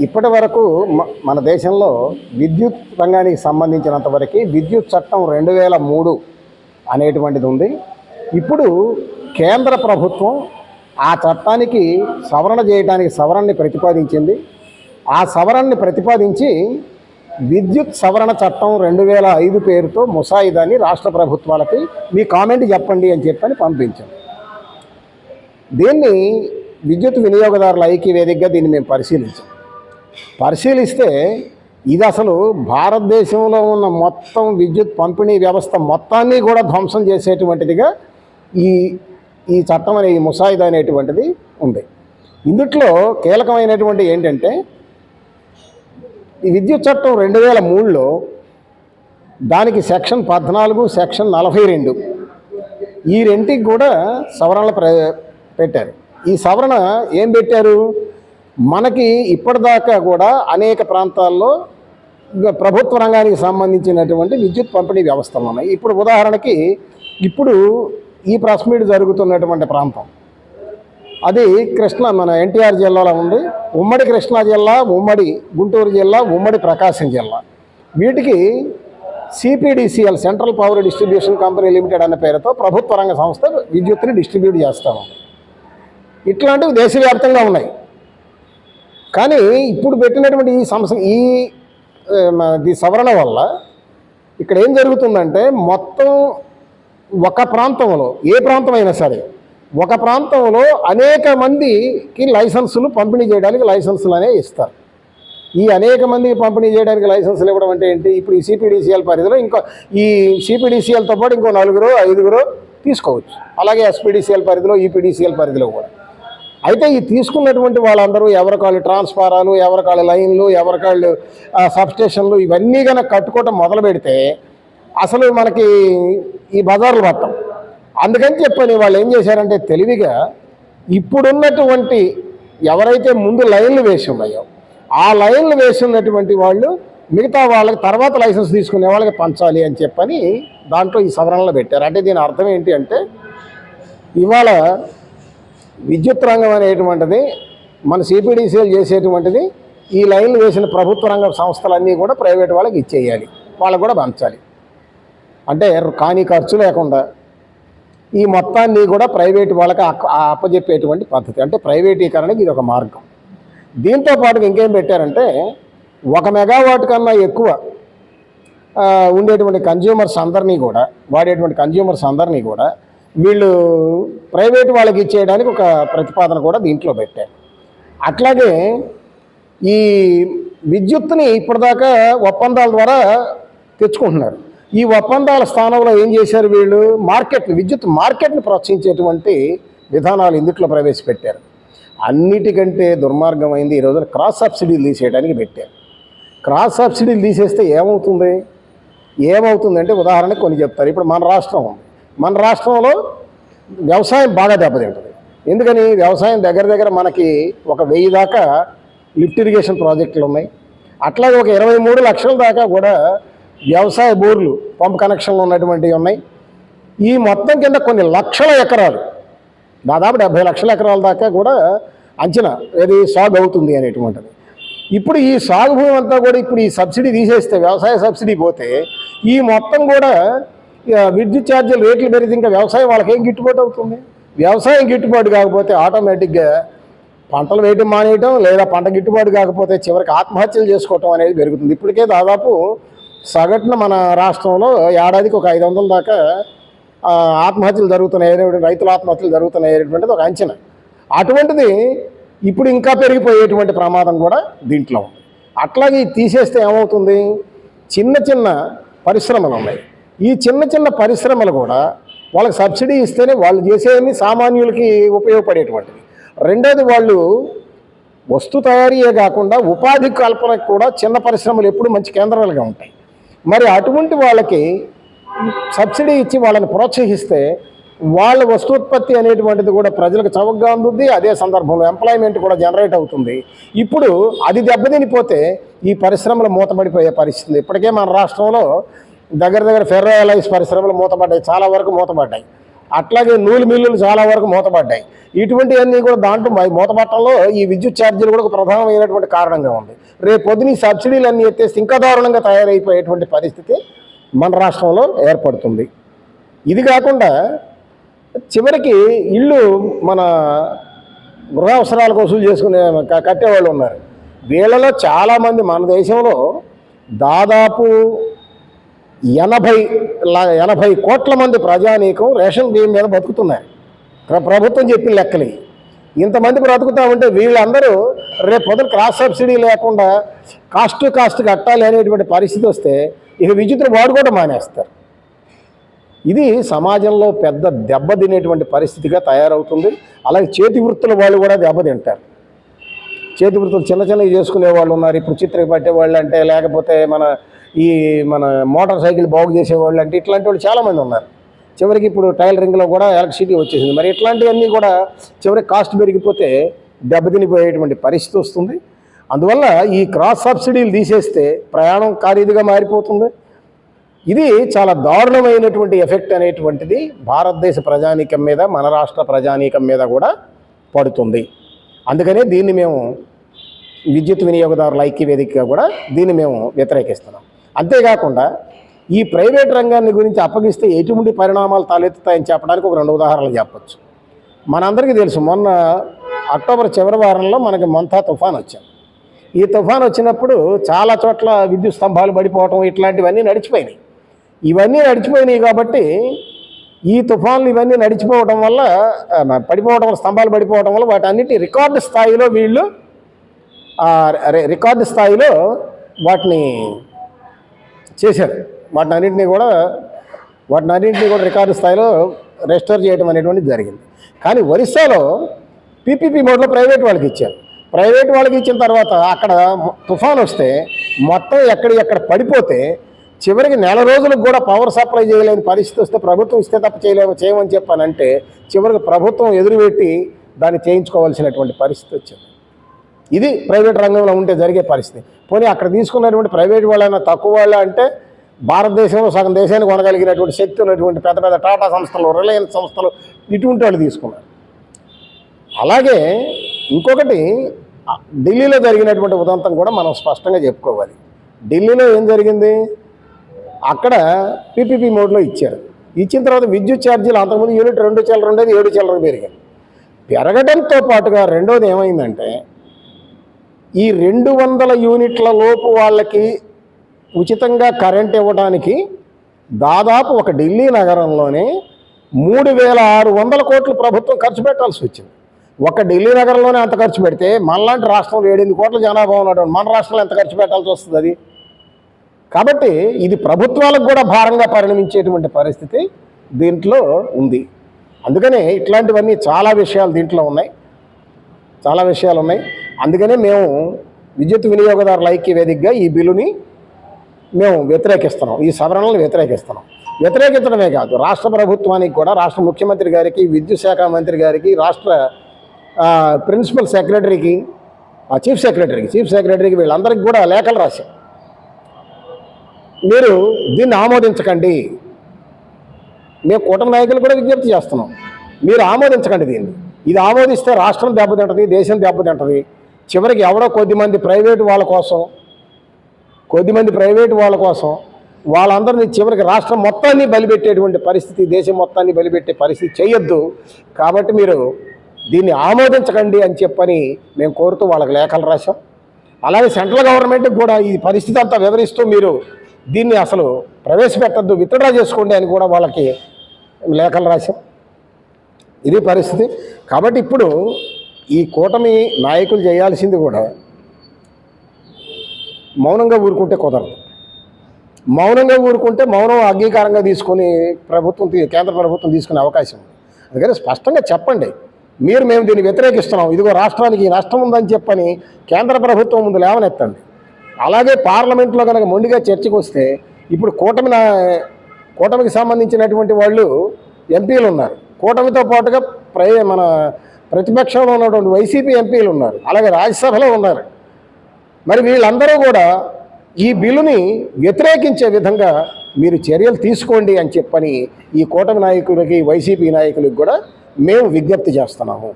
ఇప్పటి వరకు మ- మన దేశంలో విద్యుత్ రంగానికి సంబంధించినంత వరకు విద్యుత్ చట్టం రెండు వేల మూడు అనేటువంటిది ఉంది. ఇప్పుడు కేంద్ర ప్రభుత్వం ఆ చట్టానికి సవరణ చేయడానికి సవరణని ప్రతిపాదించింది. ఆ సవరణని ప్రతిపాదించి విద్యుత్ సవరణ చట్టం రెండు వేల ఐదు పేరుతో ముసాయిదాన్ని రాష్ట్ర ప్రభుత్వాలకి మీ కామెంట్ చెప్పండి అని చెప్పని పంపించాం. దీన్ని విద్యుత్ వినియోగదారుల ఐక్య వేదికగా దీన్ని మేము పరిశీలించాం. పరిశీలిస్తే ఇది అసలు భారతదేశంలో ఉన్న మొత్తం విద్యుత్ పంపిణీ వ్యవస్థ మొత్తాన్ని కూడా ధ్వంసం చేసేటువంటిదిగా ఈ ఈ చట్టం అనే ఈ ముసాయిదా అనేటువంటిది ఉంది. ఇందుట్లో కీలకమైనటువంటి ఏంటంటే ఈ విద్యుత్ చట్టం రెండు వేల మూడులో దానికి సెక్షన్ పద్నాలుగు సెక్షన్ నలభై రెండు ఈ రెంటికి కూడా సవరణలు ప్ర పెట్టారు. ఈ సవరణ ఏం పెట్టారు? మనకి ఇప్పటిదాకా కూడా అనేక ప్రాంతాల్లో ప్రభుత్వ రంగానికి సంబంధించినటువంటి విద్యుత్ పంపిణీ వ్యవస్థలు ఉన్నాయి. ఇప్పుడు ఉదాహరణకి ఇప్పుడు ఈ ప్రెస్ మీట్ జరుగుతున్నటువంటి ప్రాంతం. అది కృష్ణ మన ఎన్టీఆర్ జిల్లాలో ఉంది. ఉమ్మడి కృష్ణా జిల్లా ఉమ్మడి గుంటూరు జిల్లా ఉమ్మడి ప్రకాశం జిల్లా. వీటికి CPDCL central power distribution company limited అనే పేరుతో ప్రభుత్వ రంగ సంస్థ విద్యుత్తుని డిస్ట్రిబ్యూట్ చేస్తాము ఇట్లాంటివి దేశవ్యాప్తంగా ఉన్నాయి. కానీ ఇప్పుడు పెట్టినటువంటి ఈ సంస్థ ఈ ఆ, సవరణ వల్ల ఇక్కడ ఏం జరుగుతుందంటే మొత్తం ఒక ప్రాంతంలో ఏ ప్రాంతం అయినా సరే ఒక ప్రాంతంలో అనేక మందికి లైసెన్సులు పంపిణీ చేయడానికి లైసెన్సులు అనేవి ఇస్తారు. ఈ అనేక మందికి పంపిణీ చేయడానికి లైసెన్సులు ఇవ్వడం అంటే ఏంటి? ఇప్పుడు ఈ సిపిడిసిఎల్ పరిధిలో ఇంకో ఈ సిపిడిసిఎల్తో పాటు ఇంకో నలుగురు ఐదుగురు తీసుకోవచ్చు. అలాగే ఎస్పీడీసీఎల్ పరిధిలో ఈపీడీసీఎల్ పరిధిలో కూడా. అయితే ఈ తీసుకున్నటువంటి వాళ్ళందరూ ఎవరికాళ్ళు ట్రాన్స్ఫారాలు ఎవరికాళ్ళు లైన్లు ఎవరికాళ్ళు సబ్స్టేషన్లు ఇవన్నీ కనుక కట్టుకోవటం మొదలు పెడితే అసలు మనకి ఈ బజార్లు మొత్తం అందుకని చెప్పని వాళ్ళు ఏం చేశారంటే తెలివిగా ఇప్పుడున్నటువంటి ఎవరైతే ముందు లైన్లు వేసి ఉన్నాయో ఆ లైన్లు వేసి ఉన్నటువంటి వాళ్ళు మిగతా వాళ్ళకి తర్వాత లైసెన్స్ తీసుకునే వాళ్ళకి పంచాలి అని చెప్పని దాంట్లో ఈ సవరణలు పెట్టారు. అంటే దీని అర్థం ఏంటి అంటే ఇవాళ విద్యుత్ రంగం అనేటువంటిది మన సిపిడిసిఎల్ చేసేటువంటిది ఈ లైన్లు వేసిన ప్రభుత్వ రంగ సంస్థలన్నీ కూడా ప్రైవేట్ వాళ్ళకి ఇచ్చేయాలి. వాళ్ళకు కూడా పంచాలి. అంటే కానీ ఖర్చు లేకుండా ఈ మొత్తాన్ని కూడా ప్రైవేట్ వాళ్ళకి ఆ అప్పజెప్పేటువంటి పద్ధతి. అంటే ప్రైవేటీకరణకి ఇది ఒక మార్గం. దీంతో పాటు ఇంకేం పెట్టారంటే ఒక మెగావాట్ కన్నా ఎక్కువ ఉండేటువంటి కన్జ్యూమర్స్ అందరినీ కూడా వాడేటువంటి కన్జ్యూమర్స్ అందరినీ కూడా వీళ్ళు ప్రైవేట్ వాళ్ళకి ఇచ్చేయడానికి ఒక ప్రతిపాదన కూడా దీంట్లో పెట్టారు. అట్లాగే ఈ విద్యుత్తుని ఇప్పటిదాకా ఒప్పందాల ద్వారా తెచ్చుకుంటున్నారు. ఈ ఒప్పందాల స్థానంలో ఏం చేశారు వీళ్ళు? మార్కెట్ని విద్యుత్ మార్కెట్ని ప్రోత్సహించేటువంటి విధానాలు ఇందుట్లో ప్రవేశపెట్టారు. అన్నిటికంటే దుర్మార్గమైంది ఈ రోజున క్రాస్ సబ్సిడీలు తీసేయడానికి పెట్టారు. క్రాస్ సబ్సిడీలు తీసేస్తే ఏమవుతుంది? ఏమవుతుందంటే ఉదాహరణకు కొన్ని చెప్తారు. ఇప్పుడు మన రాష్ట్రం ఉంది. మన రాష్ట్రంలో వ్యవసాయం బాగా దెబ్బతింటుంది. ఎందుకని? వ్యవసాయం దగ్గర దగ్గర మనకి ఒక వెయ్యి దాకా లిఫ్ట్ ఇరిగేషన్ ప్రాజెక్టులు ఉన్నాయి. అట్లాగే ఒక ఇరవై మూడు లక్షల దాకా కూడా వ్యవసాయ బోర్లు పంప్ కనెక్షన్లు ఉన్నటువంటివి ఉన్నాయి. ఈ మొత్తం కింద కొన్ని లక్షల ఎకరాలు దాదాపు డెబ్బై లక్షల ఎకరాల దాకా కూడా అంచనా ఏది సాగు అవుతుంది అనేటువంటిది. ఇప్పుడు ఈ సాగు భూమి అంతా కూడా ఇప్పుడు ఈ సబ్సిడీ తీసేస్తే వ్యవసాయ సబ్సిడీ పోతే ఈ మొత్తం కూడా విద్యుత్ ఛార్జీలు రేట్లు పెరిగితే ఇంకా వ్యవసాయం వాళ్ళకి ఏం గిట్టుబాటు అవుతుంది? వ్యవసాయం గిట్టుబాటు కాకపోతే ఆటోమేటిక్గా పంటలు వేయటం మానేయటం లేదా పంట గిట్టుబాటు కాకపోతే చివరికి ఆత్మహత్యలు చేసుకోవటం అనేది పెరుగుతుంది. ఇప్పటికే దాదాపు సగటున మన రాష్ట్రంలో ఏడాదికి ఒక ఐదు వందల దాకా ఆత్మహత్యలు జరుగుతున్నాయి రైతుల ఆత్మహత్యలు జరుగుతున్నాయి ఒక అంచనా. అటువంటిది ఇప్పుడు ఇంకా పెరిగిపోయేటువంటి ప్రమాదం కూడా దీంట్లో ఉంది. అట్లాగే తీసేస్తే ఏమవుతుంది? చిన్న చిన్న పరిశ్రమలు ఉన్నాయి. ఈ చిన్న చిన్న పరిశ్రమలు కూడా వాళ్ళకి సబ్సిడీ ఇస్తేనే వాళ్ళు చేసేవి సామాన్యులకి ఉపయోగపడేటువంటివి. రెండోది వాళ్ళు వస్తు తయారీయే కాకుండా ఉపాధి కల్పనకు కూడా చిన్న పరిశ్రమలు ఎప్పుడు మంచి కేంద్రాలుగా ఉంటాయి. మరి అటువంటి వాళ్ళకి సబ్సిడీ ఇచ్చి వాళ్ళని ప్రోత్సహిస్తే వాళ్ళ వస్తూత్పత్తి అనేటువంటిది కూడా ప్రజలకు చవకగా అందుద్ది అదే సందర్భంలో ఎంప్లాయ్మెంట్ కూడా జనరేట్ అవుతుంది. ఇప్పుడు అది దెబ్బతినిపోతే ఈ పరిశ్రమలు మూతపడిపోయే పరిస్థితి ఇప్పటికే మన రాష్ట్రంలో దగ్గర దగ్గర ఫెర్రో ఎలైస్ పరిశ్రమలు మూతపడ్డాయి. చాలా వరకు మూతపడ్డాయి. అట్లాగే నూలు మిల్లులు చాలా వరకు మూతపడ్డాయి. ఇటువంటివన్నీ కూడా దాంట్లో మై- మూతపట్టడంలో ఈ విద్యుత్ ఛార్జీలు కూడా ఒక ప్రధానమైనటువంటి కారణంగా ఉంది. రేపు పొద్దున ఈ సబ్సిడీలు అన్నీ ఎత్తే ఇంకా దారుణంగా తయారైపోయేటువంటి పరిస్థితి మన రాష్ట్రంలో ఏర్పడుతుంది. ఇది కాకుండా చివరికి ఇల్లు మన గృహ అవసరాలకు వసూలు చేసుకునే కట్టేవాళ్ళు ఉన్నారు. వీళ్ళలో చాలామంది మన దేశంలో దాదాపు ఎనభై ల- ఎనభై కోట్ల మంది ప్రజానీకం రేషన్ బియ్యం మీద బతుకుతున్నారు ప్రభుత్వం చెప్పిన లెక్కలు. ఇంతమంది బ్రతుకుతామంటే వీళ్ళందరూ రేపు పొద్దున క్రాస్ సబ్సిడీ లేకుండా కాస్ట్ కాస్ట్ కట్టాలి అనేటువంటి పరిస్థితి వస్తే ఇక విద్యుత్తును వాడుకోవడం మానేస్తారు. ఇది సమాజంలో పెద్ద దెబ్బతినేటువంటి పరిస్థితిగా తయారవుతుంది. అలాగే చేతి వృత్తుల వాళ్ళు కూడా దెబ్బతింటారు చేతి వృత్తులు చిన్న చిన్నవి చేసుకునే వాళ్ళు ఉన్నారు. ఇప్పుడు చిత్రపట్టే వాళ్ళు అంటే లేకపోతే మన ఈ మన మోటార్ సైకిల్ బాగు చేసేవాళ్ళు అంటే ఇట్లాంటి వాళ్ళు చాలామంది ఉన్నారు. చివరికి ఇప్పుడు టైలరింగ్లో కూడా ఎలక్ట్రిసిటీ వచ్చేసింది. మరి ఇట్లాంటివన్నీ కూడా చివరికి కాస్ట్ పెరిగిపోతే దెబ్బతినిపోయేటువంటి పరిస్థితి వస్తుంది. అందువల్ల ఈ క్రాస్ సబ్సిడీలు తీసేస్తే ప్రయాణం ఖరీదుగా మారిపోతుంది. ఇది చాలా దారుణమైనటువంటి ఎఫెక్ట్ అనేటువంటిది భారతదేశ ప్రజానీకం మీద మన రాష్ట్ర ప్రజానీకం మీద కూడా పడుతుంది. అందుకనే దీన్ని మేము విద్యుత్ వినియోగదారుల ఐక్య వేదికగా కూడా దీన్ని మేము వ్యతిరేకిస్తున్నాం. అంతేకాకుండా ఈ ప్రైవేట్ రంగాన్ని గురించి అప్పగిస్తే ఎటువంటి పరిణామాలు తలెత్తుతాయని చెప్పడానికి ఒక రెండు ఉదాహరణలు చెప్పచ్చు. మనందరికీ తెలుసు మొన్న అక్టోబర్ చివరి వారంలో మనకి మంతా తుఫాన్ వచ్చింది. ఈ తుఫాన్ వచ్చినప్పుడు చాలా చోట్ల విద్యుత్ స్తంభాలు పడిపోవటం ఇట్లాంటివన్నీ నడిచిపోయినాయి. ఇవన్నీ నడిచిపోయినాయి కాబట్టి ఈ తుఫాన్లు ఇవన్నీ నడిచిపోవడం వల్ల పడిపోవటం పడిపోవడం వల్ల స్తంభాలు పడిపోవడం వల్ల వాటి అన్నిటి రికార్డు స్థాయిలో వీళ్ళు రికార్డు స్థాయిలో వాటిని చేశారు. వాటిని అన్నింటినీ కూడా వాటిని అన్నింటినీ కూడా రికార్డు స్థాయిలో రెస్టోర్ చేయడం అనేటువంటిది జరిగింది. కానీ ఒరిస్సాలో పీపీపీ మోడ్లో ప్రైవేట్ వాళ్ళకి ఇచ్చారు. ప్రైవేట్ వాళ్ళకి ఇచ్చిన తర్వాత అక్కడ తుఫాన్ వస్తే మొత్తం ఎక్కడ ఎక్కడ పడిపోతే చివరికి నెల రోజులకు కూడా పవర్ సప్లై చేయలేని పరిస్థితి వస్తే ప్రభుత్వం ఇస్తే తప్ప చేయలేము చేయమని చెప్పానంటే చివరికి ప్రభుత్వం ఎదురుపెట్టి దాన్ని చేయించుకోవాల్సినటువంటి పరిస్థితి వచ్చింది. ఇది ప్రైవేట్ రంగంలో ఉంటే జరిగే పరిస్థితి. పోనీ అక్కడ తీసుకున్నటువంటి ప్రైవేట్ వాళ్ళైనా తక్కువ వాళ్ళ అంటే భారతదేశంలో సగం దేశానికి కొనగలిగినటువంటి శక్తి ఉన్నటువంటి పెద్ద పెద్ద టాటా సంస్థలు రిలయన్స్ సంస్థలు ఇటువంటి వాళ్ళు తీసుకున్నారు. అలాగే ఇంకొకటి ఢిల్లీలో జరిగినటువంటి ఉదంతం కూడా మనం స్పష్టంగా చెప్పుకోవాలి. ఢిల్లీలో ఏం జరిగింది? అక్కడ పీపీపీ మోడ్లో ఇచ్చారు. ఇచ్చిన తర్వాత విద్యుత్ ఛార్జీలు అంతకుముందు యూనిట్ రెండు చిల్లర ఉండేది ఏడు చిల్లర పెరిగాయి. పెరగడంతో పాటుగా రెండోది ఏమైందంటే ఈ రెండు వందల యూనిట్ల లోపు వాళ్ళకి ఉచితంగా కరెంట్ ఇవ్వడానికి దాదాపు ఒక ఢిల్లీ నగరంలోనే మూడు వేల ఆరు వందల కోట్లు ప్రభుత్వం ఖర్చు పెట్టాల్సి వచ్చింది. ఒక ఢిల్లీ నగరంలోనే అంత ఖర్చు పెడితే మనలాంటి రాష్ట్రంలో ఏడెనిమిది కోట్ల జనాభా ఉన్నటువంటి మన రాష్ట్రంలో ఎంత ఖర్చు పెట్టాల్సి వస్తుంది అది? కాబట్టి ఇది ప్రభుత్వాలకు కూడా భారంగా పరిణమించేటువంటి పరిస్థితి దీంట్లో ఉంది. అందుకనే ఇట్లాంటివన్నీ చాలా విషయాలు దీంట్లో ఉన్నాయి. చాలా విషయాలు ఉన్నాయి అందుకనే మేము విద్యుత్ వినియోగదారుల ఐక్య వేదికగా ఈ బిల్లుని మేము వ్యతిరేకిస్తున్నాం. ఈ సవరణలను వ్యతిరేకిస్తున్నాం. వ్యతిరేకించడమే కాదు రాష్ట్ర ప్రభుత్వానికి కూడా రాష్ట్ర ముఖ్యమంత్రి గారికి విద్యుత్ శాఖ మంత్రి గారికి రాష్ట్ర ప్రిన్సిపల్ సెక్రటరీకి చీఫ్ సెక్రటరీకి చీఫ్ సెక్రటరీకి వీళ్ళందరికీ కూడా లేఖలు రాశాం. మీరు దీన్ని ఆమోదించకండి. మేము కూటమి నాయకులు కూడా విజ్ఞప్తి చేస్తున్నాం. మీరు ఆమోదించకండి దీన్ని. ఇది ఆమోదిస్తే రాష్ట్రం దెబ్బతింటది దేశం దెబ్బతింటది. చివరికి ఎవడో కొద్దిమంది ప్రైవేటు వాళ్ళ కోసం కొద్దిమంది ప్రైవేటు వాళ్ళ కోసం వాళ్ళందరినీ చివరికి రాష్ట్రం మొత్తాన్ని బలిపెట్టేటువంటి పరిస్థితి దేశం మొత్తాన్ని బలిపెట్టే పరిస్థితి చేయొద్దు. కాబట్టి మీరు దీన్ని ఆమోదించకండి అని చెప్పని మేము కోరుతూ వాళ్ళకి లేఖలు రాశాం. అలాగే సెంట్రల్ గవర్నమెంట్కి కూడా ఈ పరిస్థితి అంతా వివరిస్తూ మీరు దీన్ని అసలు ప్రవేశపెట్టద్దు విత్డ్రా చేసుకోండి అని కూడా వాళ్ళకి లేఖలు రాశాం. ఇది పరిస్థితి. కాబట్టి ఇప్పుడు ఈ కూటమి నాయకులు చేయాల్సింది కూడా మౌనంగా ఊరుకుంటే కుదరదు. మౌనంగా ఊరుకుంటే మౌనం అంగీకారంగా తీసుకొని ప్రభుత్వం కేంద్ర ప్రభుత్వం తీసుకునే అవకాశం ఉంది. అందుకని స్పష్టంగా చెప్పండి. మీరు మేము దీన్ని వ్యతిరేకిస్తున్నాం. ఇదిగో రాష్ట్రానికి నష్టం ఉందని చెప్పని కేంద్ర ప్రభుత్వం ముందు లేవనెత్తండి. అలాగే పార్లమెంట్లో కనుక మొండిగా చర్చకు వస్తే ఇప్పుడు కూటమి కూటమికి సంబంధించినటువంటి వాళ్ళు ఎంపీలు ఉన్నారు. కూటమితో పాటుగా ప్రై మన ప్రతిపక్షంలో ఉన్నటువంటి వైసీపీ ఎంపీలు ఉన్నారు అలాగే రాజ్యసభలో ఉన్నారు. మరి వీళ్ళందరూ కూడా ఈ బిల్లుని వ్యతిరేకించే విధంగా మీరు చర్యలు తీసుకోండి అని చెప్పని ఈ కూటమి నాయకులకి వైసీపీ నాయకులకు కూడా మేము విజ్ఞప్తి చేస్తున్నాము.